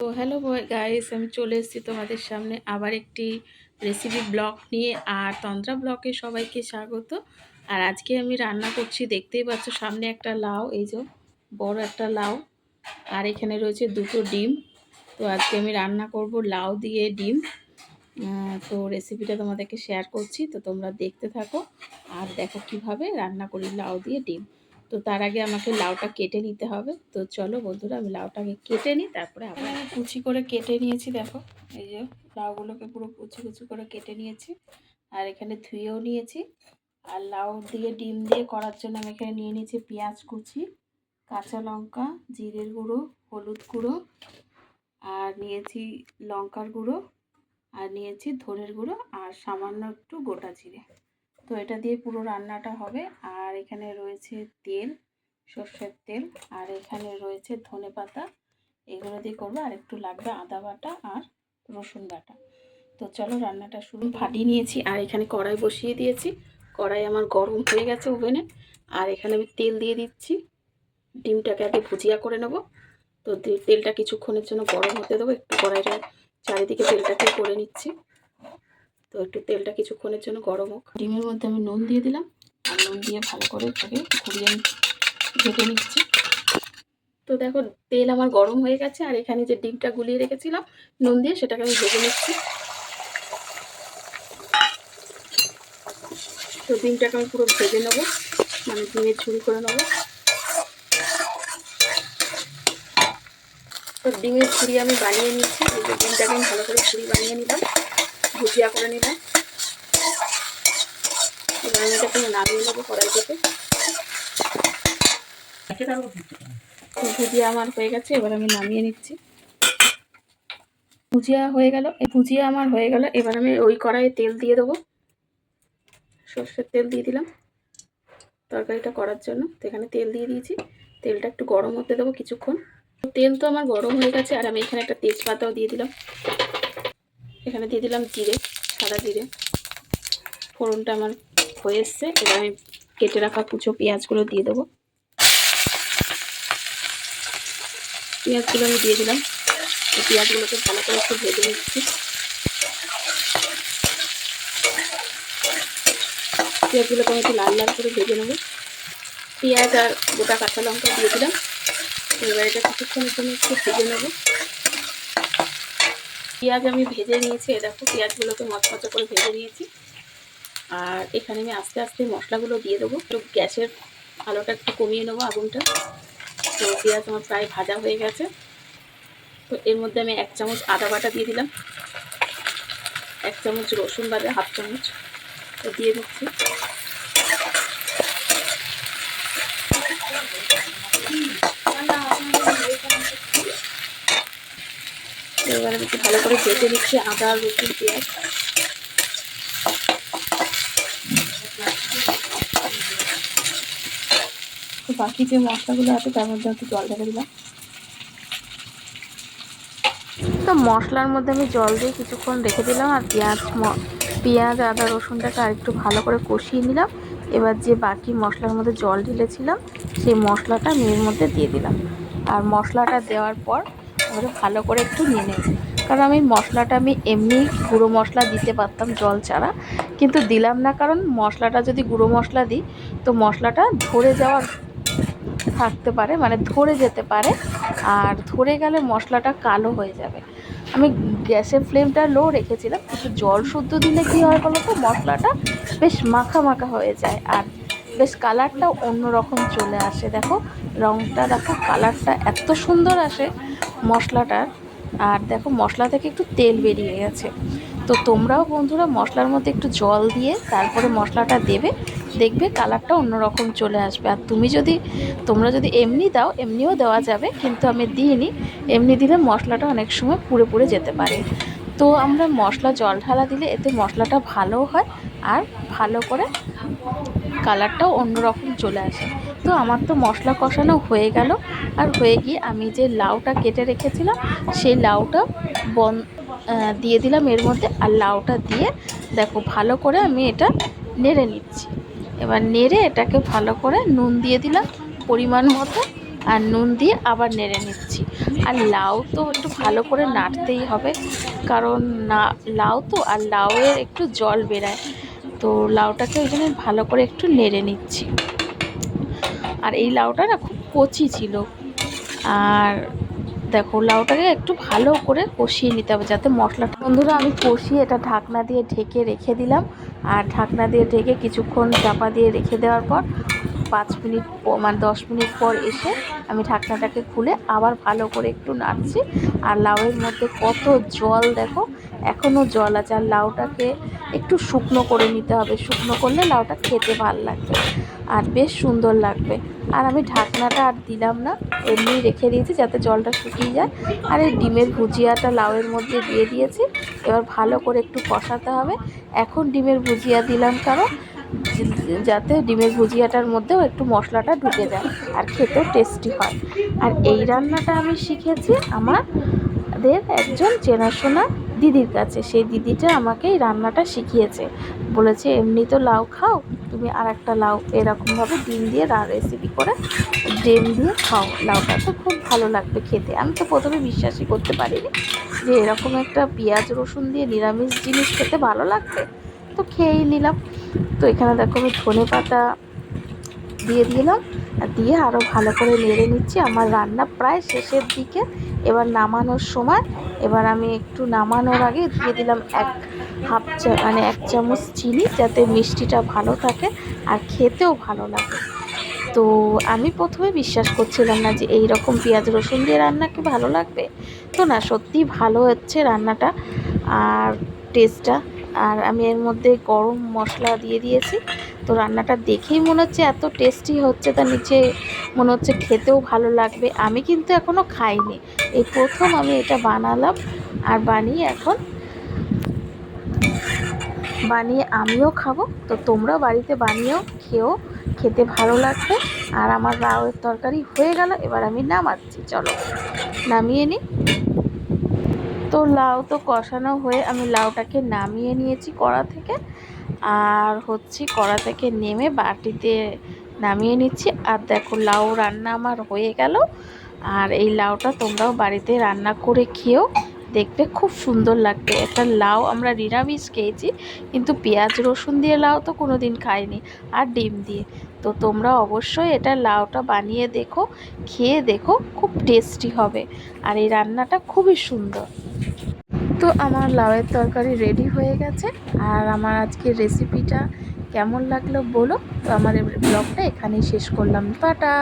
তো hello guys আমি চলে এসেছি তোমাদের সামনে আবার একটি রেসিপি ব্লগ নিয়ে আর তন্দ্রা ব্লগে সবাইকে স্বাগত। আর আজকে আমি রান্না করছি, দেখতেই পাচ্ছ সামনে একটা লাউ, এই যে বড় একটা লাউ, আর এখানে রয়েছে দুটো ডিম। তো আজকে আমি রান্না করব লাউ দিয়ে ডিম। তো রেসিপিটা তোমাদেরকে শেয়ার করছি, তো তোমরা দেখতে থাকো। আর দেখো কীভাবে রান্না করি লাউ দিয়ে ডিম। তো তার আগে আমাকে লাউটা কেটে নিতে হবে। তো চলো বন্ধুরা, আমি লাউটাকে কেটে নিই, তারপরে আমি কুচি করে কেটে নিয়েছি, দেখো। এই যে লাউগুলোকে পুরো কুচি কুচি করে কেটে নিয়েছি। আর এখানে ধুয়েও নিয়েছি। আর লাউ দিয়ে, ডিম দিয়ে করার জন্য আমি এখানে নিয়ে নিয়েছি পেঁয়াজ কুচি, কাঁচা লঙ্কা, জিরের গুঁড়ো, হলুদ গুঁড়ো, আর নিয়েছি লঙ্কার গুঁড়ো, আর নিয়েছি ধনের গুঁড়ো, আর সামান্য একটু গোটা জিরে। তো এটা দিয়ে পুরো রান্নাটা হবে। আর এখানে রয়েছে তেল, সর্ষের তেল, আর এখানে রয়েছে ধনে পাতা। এগুলো দিয়ে করব। আর একটু লাগবে আদা বাটা আর রসুন বাটা। তো চলো রান্নাটা শুরু। ফাটিয়ে নিয়েছি। আর এখানে কড়াই বসিয়ে দিয়েছি। কড়াই আমার গরম হয়ে গেছে ওভেনে। আর এখানে আমি তেল দিয়ে দিচ্ছি। ডিমটাকে আগে ভুজিয়া করে নেব। তো তেলটা কিছুক্ষণের জন্য গরম হতে দেবো। একটু কড়াইটা চারিদিকে তেলটাকে করে নিচ্ছি। তো একটু তেলটা কিছুক্ষণের জন্য গরম হোক। ডিমের মধ্যে আমি নুন দিয়ে দিলাম। আর নুন দিয়ে ভালো করে এটাকে ঘুরিয়ে ভেজে নিচ্ছি। তো দেখো, তেল আমার গরম হয়ে গেছে, আর এখানে যে ডিমটা গুলিয়ে রেখেছিলাম, নুন দিয়ে সেটাকে আমি ভেজে নিচ্ছি। তো ডিমটাকে আমি পুরো ভেজে নেব। মানে ডিমের ঝুড়ি করে নেব। তো ডিমের ঝুড়ি আমি বানিয়ে নিচ্ছি। ডিমটাকে আমি ভালো করে ঝুড়ি বানিয়ে নিলাম। ভুজিয়া করে নিলাম। এবার আমি নামিয়ে নেব ভুজিয়া আমার হয়ে গেছে, এবার আমি নামিয়ে নিচ্ছি। ভুজিয়া হয়ে গেল ভুজিয়া আমার হয়ে গেল, এবার আমি ওই কড়াইয়ে তেল দিয়ে দেবো। সর্ষের তেল দিয়ে দিলাম তরকারিটা করার জন্য। তো এখানে তেল দিয়ে দিয়েছি। তেলটা একটু গরম হতে দেবো কিছুক্ষণ। তেল তো আমার গরম হয়ে গেছে, আর আমি এখানে একটা তেজপাতাও দিয়ে দিলাম। এখানে দিয়ে দিলাম জিরে, সাদা জিরে। ফোড়নটা আমার হয়ে এসছে, এবার আমি কেটে রাখা কুচো পেঁয়াজগুলো দিয়ে দেবো। পেঁয়াজগুলো আমি দিয়ে দিলাম। পেঁয়াজগুলোকে ভালো করে একটু ভেজে নিচ্ছি। পেঁয়াজগুলোকে আমি একটু লাল লাল করে ভেজে নেব। পেঁয়াজ আর গোটা কাঁচা লঙ্কা দিয়ে দিলাম। এবার এটা কিছুক্ষণের জন্য একটু ভেজে নেব। পেঁয়াজ আমি ভেজে নিয়েছি এ দেখো পেঁয়াজগুলোকে মচমচা করে ভেজে নিয়েছি। আর এখানে আমি আস্তে আস্তে মশলাগুলো দিয়ে দেবো। একটু গ্যাসের আলোটা একটু কমিয়ে নেব আগুনটা। তো পেঁয়াজ আমার প্রায় ভাজা হয়ে গেছে। তো এর মধ্যে আমি এক চামচ আদা বাটা দিয়ে দিলাম। এক চামচ রসুন বাটা, হাফ চামচ। দিয়ে দিচ্ছি। এবার আমি একটু ভালো করে ভেজে নিচ্ছি আদা, রসুন, পেঁয়াজ। বাকি যে মশলাগুলো আছে, তার মধ্যে একটু জল ঢেলে দিলাম। তো মশলার মধ্যে আমি জল দিয়ে কিছুক্ষণ রেখে দিলাম, আর পেঁয়াজ পেঁয়াজ, আদা, রসুনটাকে আর একটু ভালো করে কষিয়ে নিলাম। এবার যে বাকি মশলার মধ্যে জল ঢেলেছিলাম, সেই মশলাটা আমি মধ্যে দিয়ে দিলাম। আর মশলাটা দেওয়ার পর এবারে ভালো করে একটু নিয়ে নেব কারণ আমি মশলাটা, আমি এমনি গুঁড়ো মশলা দিতে পারতাম জল ছাড়া। কিন্তু দিলাম না কারণ মশলাটা যদি গুঁড়ো মশলা দিই, তো মশলাটা ধরে যাওয়ার থাকতে পারে মানে ধরে যেতে পারে। আর ধরে গেলে মশলাটা কালো হয়ে যাবে। আমি গ্যাসের ফ্লেমটা লো রেখেছিলাম, কিন্তু জল শুদ্ধ দিলে কী হয় বলো তো? মশলাটা বেশ মাখা মাখা হয়ে যায়। আর বেশ কালারটাও অন্যরকম চলে আসে। দেখো রঙটা দেখো, কালারটা এত সুন্দর আসে মশলাটার। আর দেখো, মশলা থেকে একটু তেল বেরিয়ে গেছে। তো তোমরাও বন্ধুরা মশলার মধ্যে একটু জল দিয়ে তারপরে মশলাটা দেবে, দেখবে কালারটা অন্যরকম চলে আসবে। আর তুমি যদি, তোমরা যদি এমনি দাও, এমনিও দেওয়া যাবে, কিন্তু আমি দিইনি। এমনি দিলে মশলাটা অনেক সময় পুড়ে পুড়ে যেতে পারে। তো আমরা মশলা জল ঢালা দিলে এতে মশলাটা ভালো হয়, আর ভালো করে কালারটাও অন্যরকম চলে আসে। তো আমার তো মশলা কষানো হয়ে গেল। আর হয়ে গিয়ে আমি যে লাউটা কেটে রেখেছিলাম, সেই লাউটা বন দিয়ে দিলাম এর মধ্যে। আর লাউটা দিয়ে দেখো, ভালো করে আমি এটা নেড়ে নিচ্ছি। এবার নেড়ে এটাকে ভালো করে নুন দিয়ে দিলাম পরিমাণ মতো। আর নুন দিয়ে আবার নেড়ে নিচ্ছি। আর লাউ তো একটু ভালো করে নাড়তেই হবে, কারণ না, লাউ তো, আর লাউয়ের একটু জল বেরায়। তো লাউটাকে ওই জন্য ভালো করে একটু নেড়ে নিচ্ছি। আর এই লাউটা না খুব কচি ছিল। আর দেখো, লাউটাকে একটু ভালো করে কষিয়ে নিতে হবে যাতে মশলাটা বন্ধুরা, আমি কষিয়ে এটা ঢাকনা দিয়ে ঢেকে রেখে দিলাম। আর ঢাকনা দিয়ে ঢেকে কিছুক্ষণ চাপা দিয়ে রেখে দেওয়ার পর পাঁচ মিনিট মানে দশ মিনিট পর এসে আমি ঢাকনাটাকে খুলে আবার ভালো করে একটু নাড়ছি। আর লাউয়ের মধ্যে কত জল দেখো এখনও জল আছে। আর লাউটাকে একটু শুকনো করে নিতে হবে। শুকনো করলে লাউটা খেতে ভালো লাগবে। আর বেশ সুন্দর লাগবে। আর আমি ঢাকনাটা আর দিলাম না এমনি রেখে দিয়েছি যাতে জলটা শুকিয়ে যায়। আর এই ডিমের ভুজিয়াটা লাউয়ের মধ্যে দিয়ে দিয়েছি, এবার ভালো করে একটু কষাতে হবে। এখন ডিমের ভুজিয়া দিলাম কারণ, যাতে ডিমের ভুজিয়াটার মধ্যেও একটু মশলাটা ঢুকে যায় আর খেতেও টেস্টি হয়। আর এই রান্নাটা আমি শিখেছি আমাদের একজন চেনাশোনা দিদির কাছে। সেই দিদিটা আমাকে এই রান্নাটা শিখিয়েছে। বলেছে, এমনি তো লাউ খাও তুমি আর একটা লাউ এরকমভাবে ডিম দিয়ে রেসিপি করে ডিম দিয়ে খাও। লাউটা তো খুব ভালো লাগবে খেতে। আমি তো প্রথমে বিশ্বাসই করতে পারিনি যে এরকম একটা পেঁয়াজ, রসুন দিয়ে নিরামিষ জিনিস খেতে ভালো লাগবে। তো খেয়েই নিলাম। তো এখানে দেখো আমি ধনে পাতা দিয়ে দিলাম আর দিয়ে আরও ভালো করে নেড়ে নিচ্ছি। আমার রান্না প্রায় শেষের দিকে। এবার নামানোর সময় এবার আমি একটু নামানোর আগে দিয়ে দিলাম এক হাফ চা মানে এক চামচ চিনি যাতে মিষ্টিটা ভালো থাকে আর খেতেও ভালো লাগে। তো আমি প্রথমে বিশ্বাস করছিলাম না যে এই রকম পেঁয়াজ রসুন দিয়ে রান্না কি ভালো লাগবে। তো না, সত্যিই ভালো হচ্ছে রান্নাটা আর টেস্টটা আর আমি এর মধ্যে গরম মশলা দিয়ে দিয়েছি। তো রান্নাটা দেখেই মনে হচ্ছে এত টেস্টি হচ্ছে, তার নিচে মনে হচ্ছে খেতেও ভালো লাগবে। আমি কিন্তু এখনও খাইনি। এই প্রথম আমি এটা বানালাম আর বানিয়ে এখন বানিয়ে আমিও খাব। তো তোমরাও বাড়িতে বানিয়েও খেয়েও খেতে ভালো লাগবে। আর আমার লাউয়ের তরকারি হয়ে গেল, এবার আমি নামাচ্ছি, চলো। নামিয়ে নিই তো লাউ তো কষানো হয়ে আমি লাউটাকে নামিয়ে নিয়েছি কড়া থেকে। আর হচ্ছে কড়া থেকে নেমে বাটিতে নামিয়ে নিচ্ছি। আর দেখো লাউ রান্না আমার হয়ে গেল। আর এই লাউটা তোমরাও বাড়িতে রান্না করে খেয়েও দেখবে খুব সুন্দর লাগবে। একটা লাউ আমরা নিরামিষ খেয়েছি, কিন্তু পেঁয়াজ, রসুন দিয়ে লাউ তো কোনো দিন খাইনি, আর ডিম দিয়ে। তো তোমরা অবশ্যই এটা লাউটা বানিয়ে দেখো, খেয়ে দেখো, খুব টেস্টি হবে। আর এই রান্নাটা খুবই সুন্দর। তো আমার লাউয়ের তরকারি রেডি হয়ে গেছে, আর আমার আজকের রেসিপিটা কেমন লাগল বলো? তো আমার ব্লগটা এখানেই শেষ করলাম। টাটা!